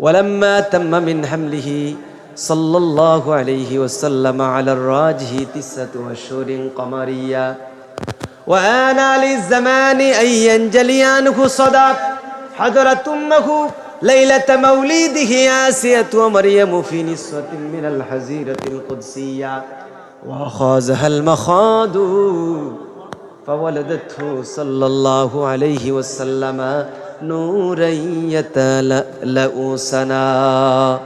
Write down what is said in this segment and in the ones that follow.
ولما تم من حمله صلى الله عليه وسلم على الراجح تسعة أشهر قمرية. وآن للزمان أن ينجلي عنه صدى حضرت أمه ليلة مولده آسية ومريم في نسوة من الحزيرة القدسية. وأخاذها المخاض فولدته صلى الله عليه وسلم. نورا يتلألأ سنا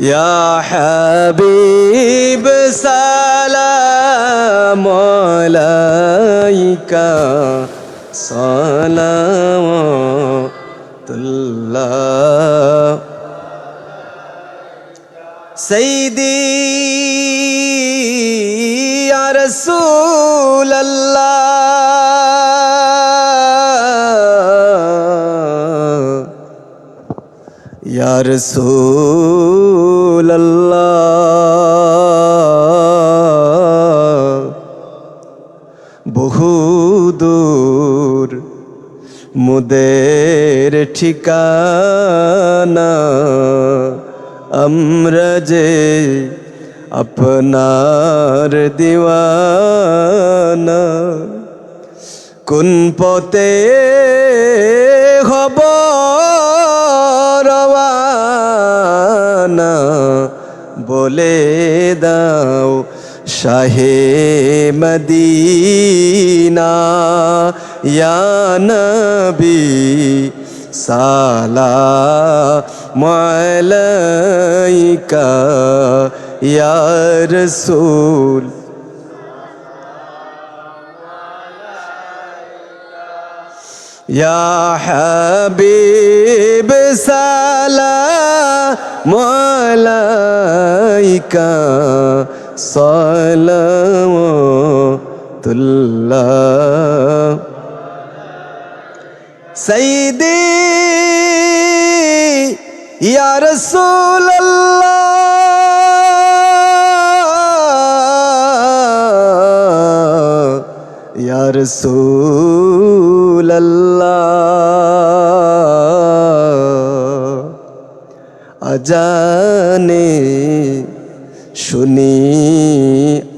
يا حبيب سلام عليك. صلوات الله. سيدي রসুল ইয়া রসুল বহুদূর মুদের ঠিকানা আমরা যে আপনার দিওয়ানা কোন পথে হব রওয়ানা বলে দাও শাহে মদিনা নবী সালা মালাইকা يا رسول. يا حبيب سلام عليك. صلاه الله. سيدي يا رسول রসুল আজানে শুনি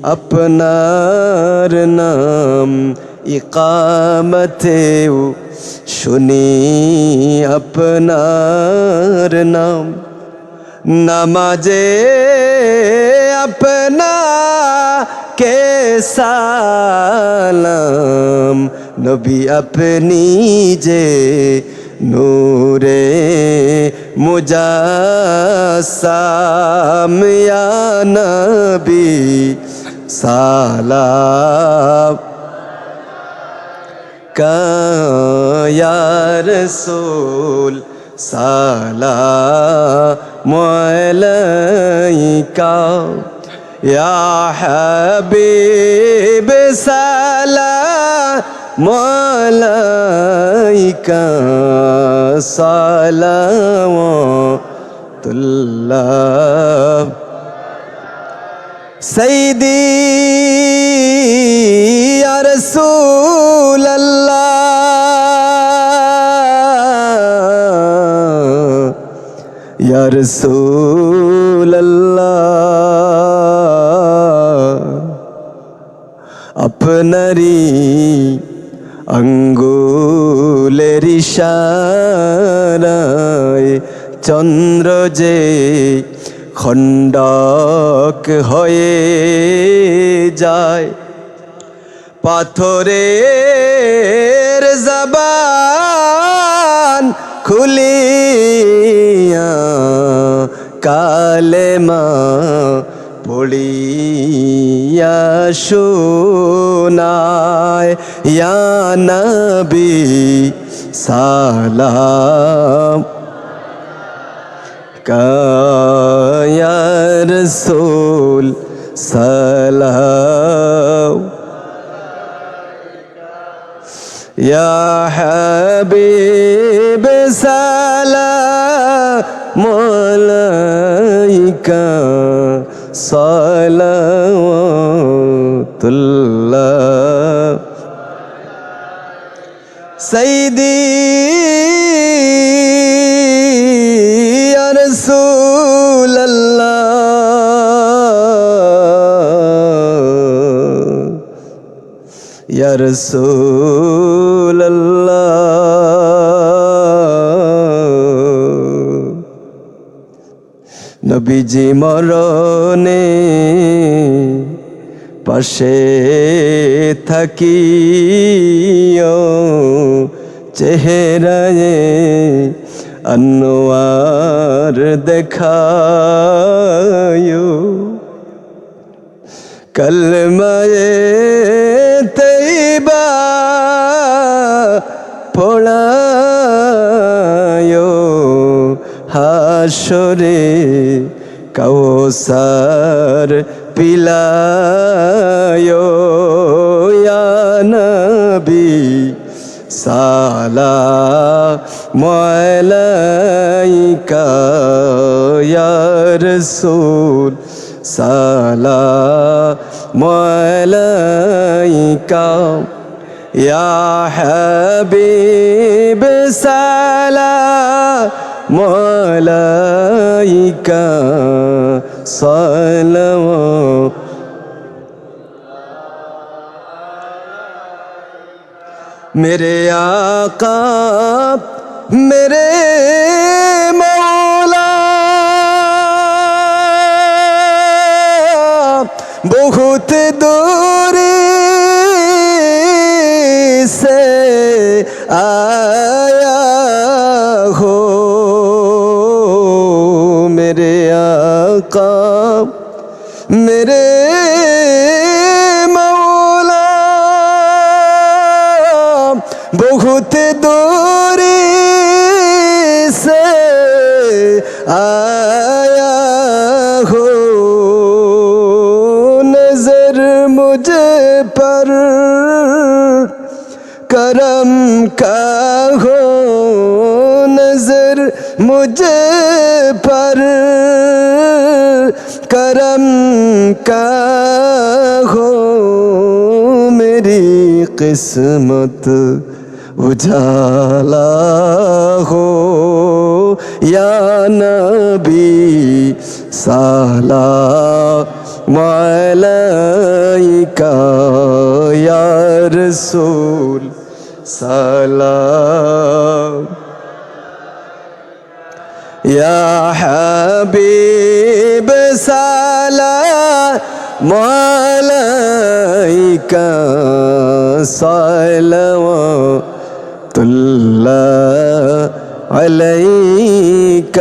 আপনার নাম ইকামতেও শুনি আপনার নাম। নামাজে আপনা के সালাম? নবী আপনি যে নূরে মুজাসাম ইয়া নবী সালাম। কায়া রসুল সালাম আলাইকা। يا حبيب سلام عليك صلوات الله. سيدي يا رسول الله. يا رسول الله. আপনারই আঙ্গুলের ইশারায় চন্দ্র যে খণ্ডক হয়ে যায় পাথরের জবান খুলিয়া কালেমা পড়িয়া শোনায় নবী সালাম কায়ার সোল সালাম ইয়া হাবিব সালাম মালাইকা সালাতুল্লাহ। সাইদি রসুল্লাহ ইয়া রসুল নবীজি মরণে পাশে থাকিও চেহারায় আনোয়ার দেখায়ো কলমায়ে তৈবা পড়ায়ো হাসরে কৌসার পিলায়ো নবী সালা মালাইকা রাসূল সালা মালাইকা ইয়া হাবিব সালা مولا سلام میرے آقا میرے आका मेरे मौला बहुत दूरी से आया हो नजर मुझे पर करम का हो नजर मुझे पर کا ہو میری قسمت، اجالا ہو یا نبی، سالا کا یا رسول سلام یا حبیب۔ عليك صلوات الله عليك.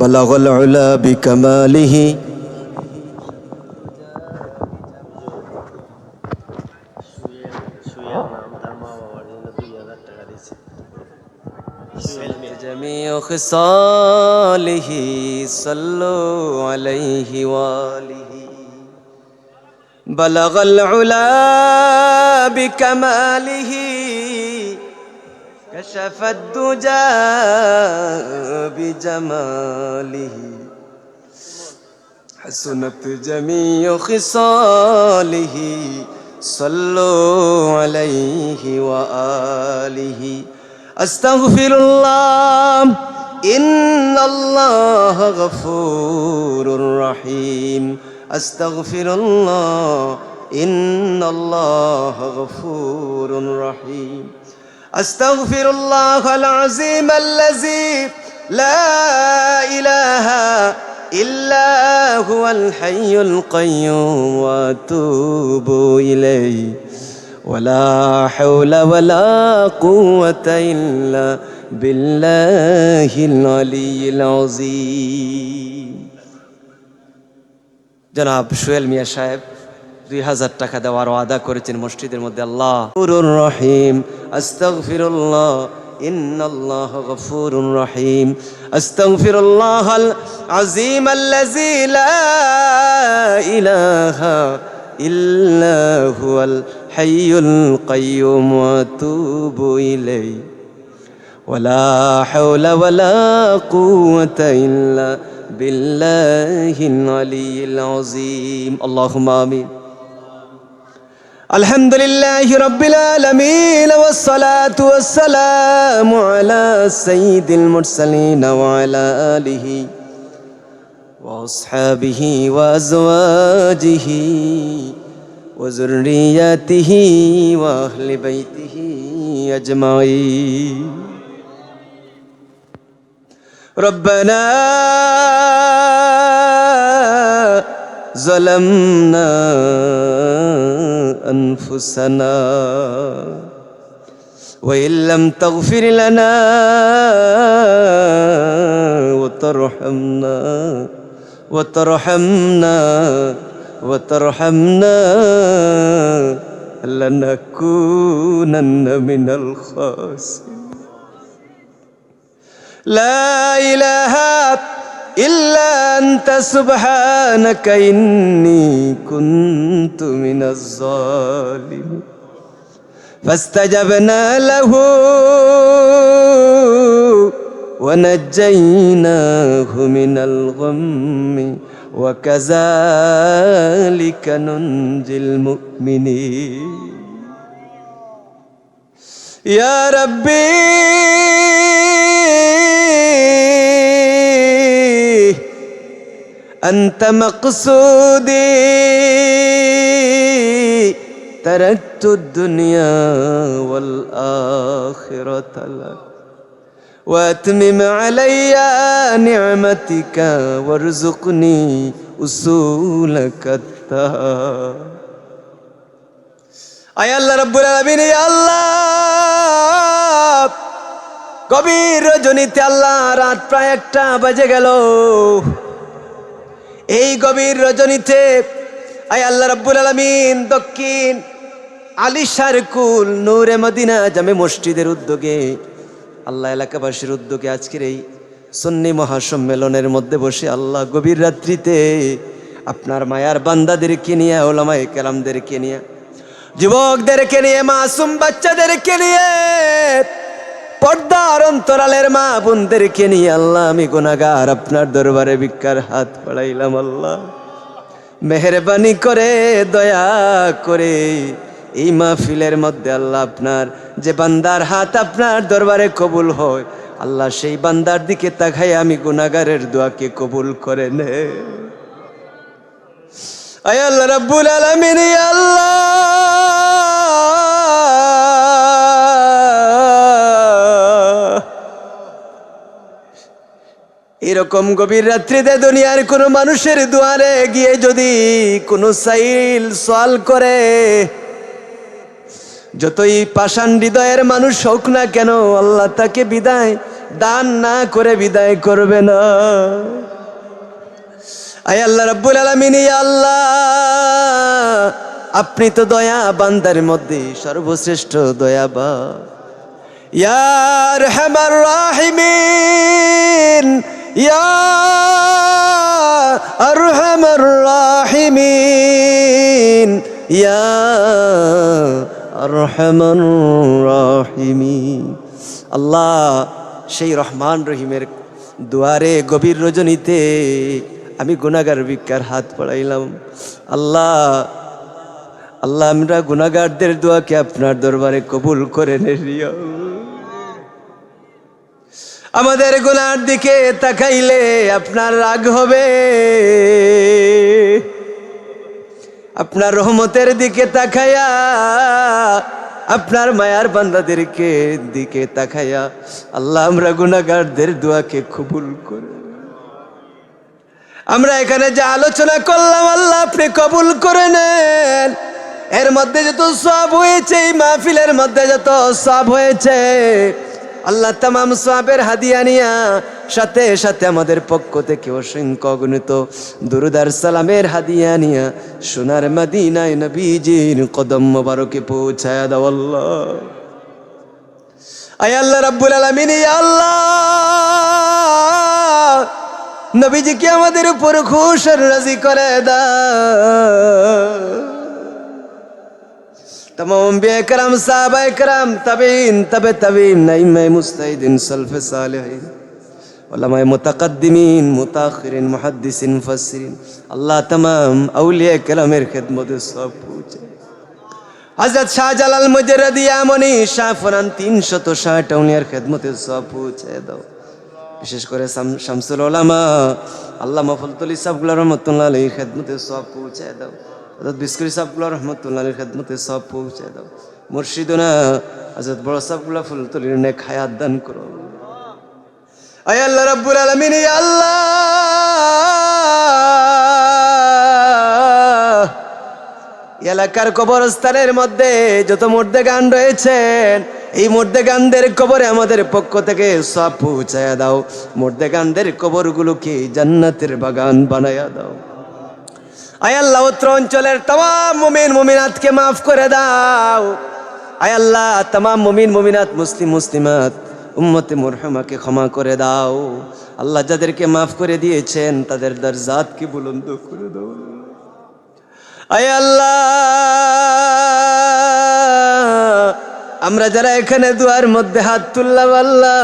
بلغ العلا بكماله. جميع خصاله صلوا عليه وآله بلغ العلا بكماله كشف الدجى بجماله حسنت جميع خصاله صلوا عليه وآله أستغفر الله إن الله غفور رحيم أستغفر الله إن الله غفور رحيم. أستغفر الله العظيم الذي لا إله إلا هو الحي القيوم وأتوب إليه. ولا حول ولا قوة إلا بالله العلي العظيم. জনাব সোহেল মিয়া সাহেব দুই হাজার টাকা দেওয়ার ওয়াদা করেছেন মসজিদের মধ্যে আল্লাহ রহিম আস্তাগফিরুল্লাহ إن الله غفور رحيم أستغفر الله العظيم الذي لا إله إلا هو الحي القيوم وأتوب إليه ولا حول ولا قوة إلا بالله العلي العظيم. اللهم آمين. الحمد لله رب العالمين والصلاة والسلام على سيد المرسلين وعلى آله وأصحابه وأزواجه وذرياته وأهل بيته أجمعين. ربنا ظلمنا أنفسنا وإن لم تغفر لنا وترحمنا وترحمنا وترحمنا لنكونن من الخاسرين. لا إله إلا أنت سبحانك إني كنت من الظالمين. فاستجبنا له ونجيناه من الغم وكذلك ننجي المؤمنين. يا ربي أنت مقصودي تركت الدنيا والآخرة لك. وأتمم علي نعمتك وارزقني أصولك التهاب. أي الله رب العالمين يا الله! গভীর রজনীতে আল্লাহ রাত প্রায় একটা বাজে গেল। এই গভীর রজনীতে আয় আল্লাহ রব্বুল আলামিন দক্ষিণ আলিশার কুল নূরে মদিনা জামে মসজিদের উদ্যোগে, আল্লাহ এলাকাবাসীর উদ্যোগে আজকের এই সন্নি মহাসম্মেলনের মধ্যে বসে আল্লাহ গভীর রাত্রিতে আপনার মায়ার বান্দাদেরকে নিয়ে, ওলামায়ে কেরামদেরকে নিয়ে, যুবকদেরকে নিয়ে, মাসুম বাচ্চাদেরকে নিয়ে পর্দার অন্তরালের মা বোনদেরকে নিয়ে আল্লাহ, আমি গুনাগার আপনার দরবারে ভিক্ষার হাত বাড়াইলাম আল্লাহ। মেহরবানি করে, দয়া করে, এই মাহফিলের মধ্যে আল্লাহ আপনার যে বান্দার হাত আপনার দরবারে কবুল হয়, আল্লাহ সেই বান্দার দিকে তাকাই আমি গুনাগারের দোয়াকে কবুল করে নে। আয় আল্লাহ রাব্বুল আলামিন আল্লাহ। এরকম গভীর রাত্রিতে দুনিয়ার কোনো মানুষের দুয়ারে গিয়ে যদি কোনো সাইল সওয়াল করে, যতই পাষাণ হৃদয়ের মানুষ হোক না কেন, আল্লাহ তাকে বিদায়, দান না করে বিদায় করবে না। আয় আল্লাহ রাব্বুল আলামিন আল্লাহ, আপনি তো দয়া বান্দার মধ্যে সর্বশ্রেষ্ঠ দয়াবা ইয়ার হেমার রাহিমিন ইয়া আরহামার রাহিমিন, ইয়া আল্লাহ সেই রহমান রহিমের দুয়ারে গভীর রজনীতে আমি গুনাগার ভিক্ষার হাত পড়াইলাম আল্লাহ আল্লাহ আমরা গুনাগারদের দোয়াকে আপনার দরবারে কবুল করে নিও আমাদের গুনার দিকে তাকাইলে আপনার রাগ হবে। আপনার রহমতের দিকে তাকাইয়া আপনার মায়ার বান্দাদেরকে দিকে তাকাইয়া আল্লাহ আমরা গুনাগারদের দোয়াকে কবুল করে আমরা এখানে যে আলোচনা করলাম, আল্লাহ আপনি কবুল করে নেন। এর মধ্যে যত সব হয়েছে, এই মাহফিলের মধ্যে যত সব হয়েছে আল্লাহ তামাম সাহাবের হাদিয়া নিয়া সাথে সাথে আমাদের পক্ষ থেকে অসংখ্য অগণিত দুরুদার সালামের হাদিয়া নিয়া সোনার মদিনায় নবীজির কদম মোবারকে পৌঁছায়া দাও আল্লাহ। আয় আল্লাহ রাব্বুল আলামিন আল্লাহ। নবীজিকে আমাদের উপর খুশ রাজি করে দাও। তমাম বেকরাম সাহাবা একরাম তাবিন তবে তাবিন নাইমাই মুস্তাহিদিন সালফে সালেহিন ওলামায় মোতাকদ্দিমিন মুতাখিরিন মুহাদ্দিসিন মুফাসসিরিন আল্লাহ তমাম আউলিয়া কালামের খেদমতে সব পৌঁছে হজরত শাহজালাল মজরাদিয়ামনি শাহ ফরান তিনশত ষাট উনিয়ার খেদমতে সব পৌঁছে দাও বিশেষ করে শামসুল ওলামা আল্লাহ মফলতলি সাবগুলা রহমতুল্লাহ খেদমতে সব পৌঁছে দাও হজরত বিস্কুরি সাহগুলো রহমতুল্লাহ খেদমতে সব পৌঁছে দাও। মুর্শিদুনা হজরত বড় সাহগুলো ফুলতুলির নে খায়াত দান করো। আয় আল্লাহ রব্বুল আলমিন আল্লাহ। এলাকার কবরস্থানের মধ্যে যত মর্দে গান রয়েছেন, এই মর্দে গানদের কবরে আমাদের পক্ষ থেকে সব পৌঁছায় দাও। মর্দে গানদের কবরগুলোকে জান্নাতের বাগান বানায়া দাও। আয় আল্লাহ, উত্তর অঞ্চলের তাম মুমিন মুমিনাতকে মাফ করে দাও। আয় আল্লাহ তাম মুমিন মুমিনাত, মুসলিম মুসলিমাত, উম্মতে মুরহামাকে ক্ষমা করে দাও। আল্লাহ যাদেরকে মাফ করে দিয়েছেন, তাদের দরজাতকে বুলন্দ করে দাও। আয় আল্লাহ, আমরা যারা এখানে দুয়ার মধ্যে হাত তুললাম, আল্লাহ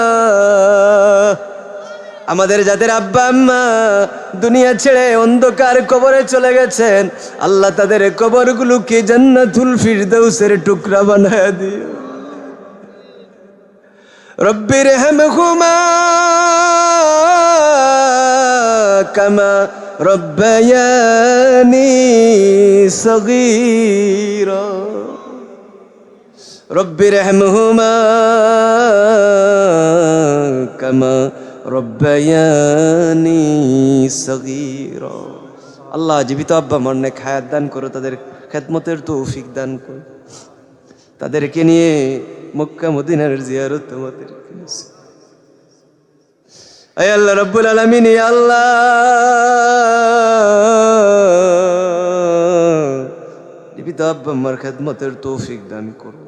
আমাদের যাদের আব্বা আম্মা দুনিয়া ছেড়ে অন্ধকার কবরে চলে গেছেন, আল্লাহ তাদের কবরগুলোকে জান্নাতুল ফিরদৌসের টুকরা বানায় দিও। রব্বির হেমহুমা কামা রব্বায়ানি সগীরা। রব্বির হেমহুমা কামা রব্বায়ানি সগীরা। আল্লাহ জীবিত আব্বা মনে খায়াত দান করো, তাদের খেদমতের তৌফিক দান করো। তাদেরকে নিয়ে মক্কা, মদিনার জিয়ারত তোমাদেরকে নসিব। আয় আল্লাহ রব্বুল আলমিন আল্লাহ। জীবিত আব্বা আমার খেদমতের তৌফিক দান করো।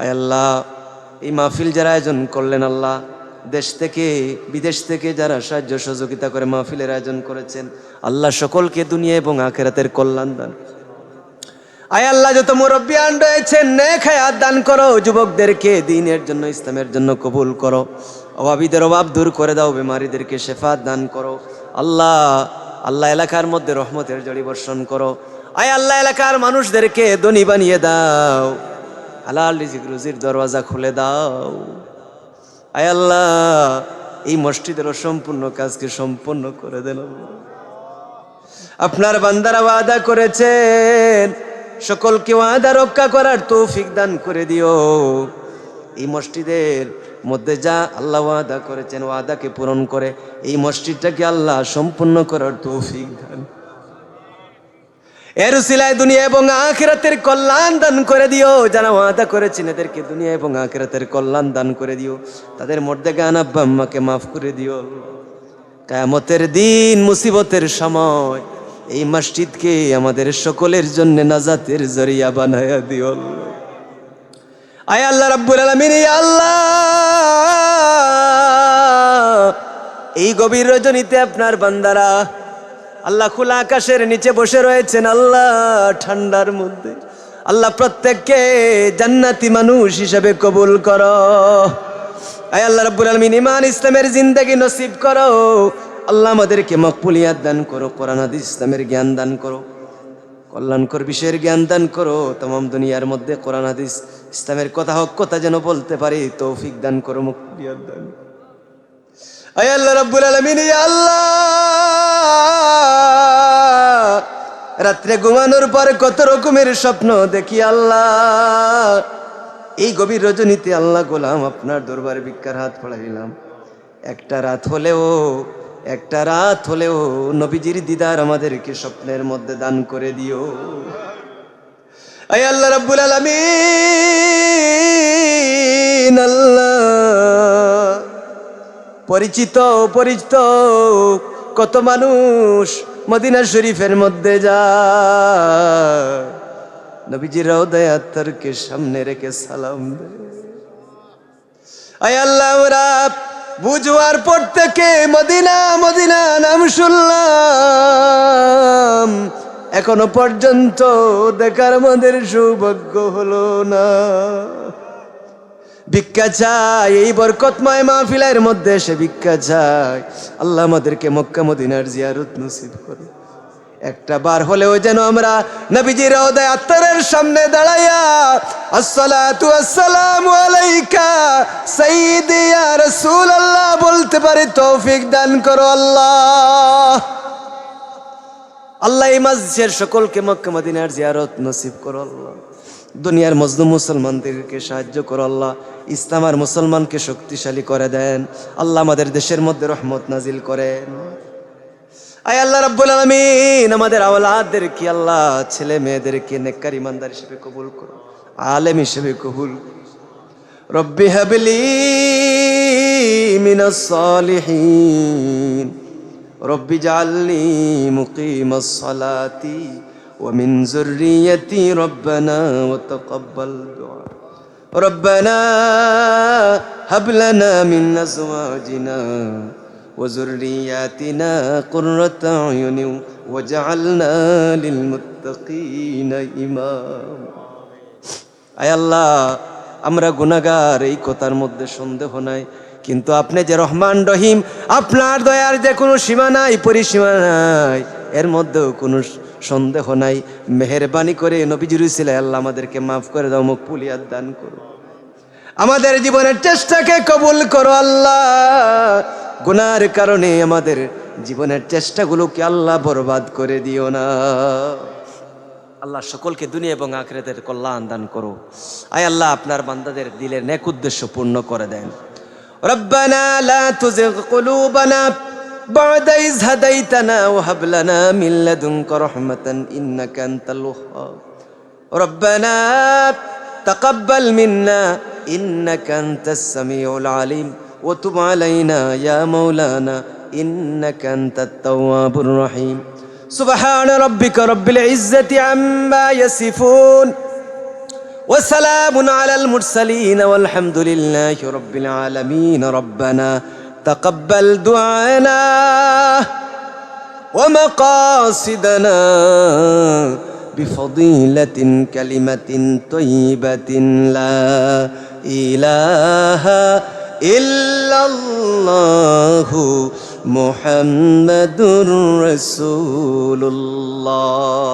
আয় আল্লাহ, এই মাহফিল যারা আয়োজন করলেন আল্লাহ দেশ থেকে, বিদেশ থেকে যারা সাহায্য সহযোগিতা করে মাহফিলের আয়োজন করেছেন, আল্লাহ সকলকে দুনিয়া এবং আখেরাতের কল্যাণ দান আয় আল্লাহ, যত মুরব্বিয়ান রয়েছেন, নেক হায়াত দান করো। যুবকদেরকে দিনের জন্য, ইসলামের জন্য কবুল করো। অভাবীদের অভাব দূর করে দাও, বেমারিদেরকে শেফাত দান করো। আল্লাহ আল্লাহ এলাকার মধ্যে রহমতের জড়ি বর্ষণ করো। আয় আল্লাহ এলাকার মানুষদেরকে ধনী বানিয়ে দাও। হালাল রিজিক রুজির দরওয়াজা খুলে দাও। আয় আল্লাহ, এই মসজিদের অসম্পূর্ণ কাজকে সম্পূর্ণ করে দেন আপনার বান্দারা ওয়াদা করেছেন, সকলকে ওয়াদা রক্ষা করার তৌফিক দান করে দিও। এই মসজিদের মধ্যে যা আল্লাহ ওয়াদা করেছেন, ওয়াদাকে পূরণ করে, এই মসজিদটাকে আল্লাহ সম্পূর্ণ করার তৌফিক দান। এর সিলায় দুনিয়া এবং আখিরাতের কল্যাণ দান করে দিও। যারা ওয়াদা করেছেন এদেরকে দুনিয়া এবং আখিরাতের কল্যাণ দান করে দিও। তাদের মধ্যে গান আব্বা আম্মাকে মাফ করে দিও। কায়ামতের দিন মুসিবতের সময় এই মসজিদকে আমাদের সকলের জন্য নাজাতের জরিয়া বানায়া দিও। আয় আল্লাহ রাব্বুল আলামিন আল্লাহ। এই গভীর রজনীতে আপনার বান্দারা আল্লাহ খোলা আকাশের নিচে বসে রয়েছেন, আল্লাহ ঠান্ডার মধ্যে। আল্লাহ প্রত্যেককে জান্নাতি মানুষ হিসেবে কবুল করো। আয় আল্লাহ রাব্বুল আলামিন ইমান ইসলামের জিন্দেগি নসিব করো। আল্লাহ আমাদেরকে মকবুলিয়াত দান করো, কোরআন, হাদিস, ইসলামের জ্ঞান দান করো, কল্যাণকর বিষয়ের জ্ঞান দান করো। তমাম দুনিয়ার মধ্যে কোরআন, হাদিস, ইসলামের কথা হক কথা যেন বলতে পারি, তৌফিক দান করো, মকবুলিয়াত দান আয় আল্লাহ রাব্বুল আলামিন আল্লাহ। রাত্রে ঘুমানোর পর কত রকমের স্বপ্ন দেখি আল্লাহ। এই গভীর রজনীতে আল্লাহ গোলাম আপনার দরবারে ভিক্ষার হাত পড়াইলাম একটা রাত হলেও, একটা রাত হলেও নবীজির দিদার আমাদেরকে স্বপ্নের মধ্যে দান করে দিও। আয় আল্লাহ রাব্বুল আলামিন, আল্লাহ। পরিচিত পরিচিত কত মানুষ মদিনা শরীফের মধ্যে যায়। নবীজির রওদায়াত্তরকে সামনে রেখে সালাম আয় আল্লাহ বুঝবার পর থেকে মদিনা মদিনা নাম শুনলাম। এখনও পর্যন্ত দেখার আমাদের সৌভাগ্য হলো না। ভিক্ষা চাই এই বরকতময় মাহফিলের মধ্যে সে ভিক্ষা চাই আল্লাহ আমাদেরকে মক্কা মদিনার জিয়ারত নসিব করে। একটা বার হলেও যেন আমরা নবীজির রওদায় আত্মারের সামনে দাঁড়াইয়া, আসসালাতু আসসালামু আলাইকা, সাইয়্যিদি ইয়া রাসূলুল্লাহ বলতে পারে তৌফিক দান করো আল্লাহ। আল্লাহ এই মাসের সকলকে মক্কা মদিনার জিয়ারত নসিব করো আল্লাহ। দুনিয়ার মজলুম মুসলমানদেরকে সাহায্য করো আল্লাহ। ইসলাম আর মুসলমানকে শক্তিশালী করে দেন। আল্লাহ আমাদের দেশের মধ্যে রহমত নাজিল করেন। আয় আল্লাহ রাব্বুল আলামিন, আমাদের আওলাদদের কি আল্লাহ ছেলে মেয়েদের কি নেককার ইমানদার হিসেবে কবুল করো আলেম হিসেবে কবুল রব্বি হাবলি মিনাস সালিহিন, রব্বি জাআলনি মুকিমাস সালাতি, ওয়া মিন যুররিয়্যতি রব্বানা ওয়া তাকাব্বাল দুআ ربنا هب لنا من أزواجنا وذرياتنا قرة أعين وجعلنا للمتقين إماما আয় আল্লাহ আমরা গুনাগার এই কথার মধ্যে সন্দেহ নাই কিন্তু আপনি যে রহমান রহিম আপনার দয়ার যে কোনো সীমা নাই পরিসীমা নাই এর মধ্যেও কোনো সন্দেহ নাই, মেহরবানি করে নবীজির সিলাই আল্লাহ আমাদেরকে মাফ করে দাও, মুখ পুলিয়ার দান করো। আমাদের জীবনের চেষ্টাকে কবুল করো আল্লাহ। গুনার কারণে আমাদের জীবনের চেষ্টাগুলোকে আল্লাহ বরবাদ করে দিও না। আল্লাহ সকলকে দুনিয়া এবং আখরেদের কল্যাণ দান করো। আয় আল্লাহ, আপনার বান্দাদের দিলের নেক উদ্দেশ্য পূর্ণ করে দেন। রব্বানা লা তুযিগ কুলুবানা بعد إذ هديتنا وهب لنا من لدنك رحمة إنك أنت الوهاب. ربنا تقبل منا إنك أنت السميع العليم. وتب علينا يا مولانا إنك أنت التواب الرحيم. سبحان ربك رب العزة عما يصفون. وسلام على المرسلين والحمد لله رب العالمين. ربنا تقبل دعانا ومقاصدنا بفضيلة كلمة طيبة لا إله إلا الله محمد رسول الله.